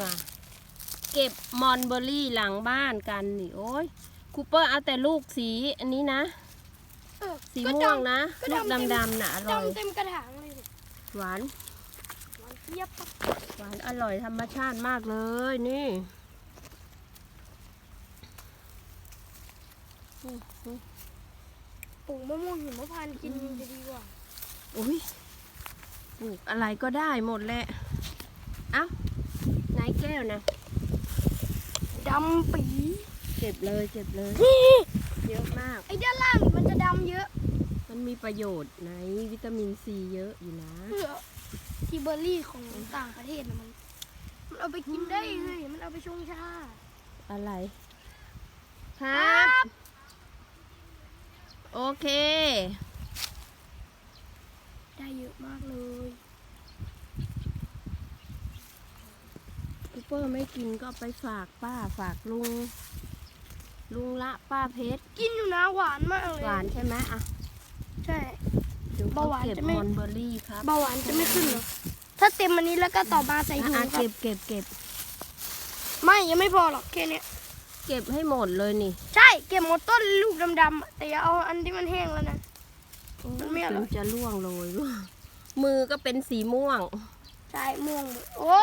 มาเก็บมอนเบอร์รี่หลังบ้านกันนี่โอ้ยคูเปอร์เอาแต่ลูกสีอันนี้นะเออสีก็ม่วงดำนะก็ลูกดำเต็มดำๆน่ะอร่อยดำเต็มกระถางเลยหวาน หวานเทียบปะหวานอร่อยธรรมชาติมากเลยนี่อืมอืมปลูกมะม่วงหิมพานต์กินจะดีกว่าอุ้ยปลูกอะไรก็ได้หมดแหละ เอ้า ไหนแก้วนะดำปีเก็บเลยเก็บเลยนี่เยอะมาก ไอ้ด้านล่างมันจะดำเยอะ มันมีประโยชน์ในวิตามินซีเยอะอยู่นะเพื่อที่เบอร์รี่ของต่างประเทศนะมัน มันเอาไปกินได้เลยมันเอาไปชงชา อะไร ครับ โอเค ได้เยอะมากเลย เปอร์ไม่กินก็ไปฝากป้าฝากลุง ลุงละป้าเพชรกินอยู่นะหวานมากเลยหวานใช่ไหมอะใช่ เดี๋ยวเบาหวานเก็บจะไม่ มอนเบอร์รี่ครับเบาหวานจะไม่ขึ้นเหรอถ้าเต็มอันนี้แล้วก็ต่อมาใส่ถุงอะครัเก็บบเก็บเก็บไม่ยังไม่พอหรอกแค่เนี้ยเก็บให้หมดเลยนี่ใช่เก็บหมดต้นลูกดำๆอะแต่อย่าเอาอันที่มันแห้งแล้วนะ มันไม่อร่อย ถึงจะล่วงโรยมือก็เป็นสีม่วง ใช่ม่วงหมดโอ้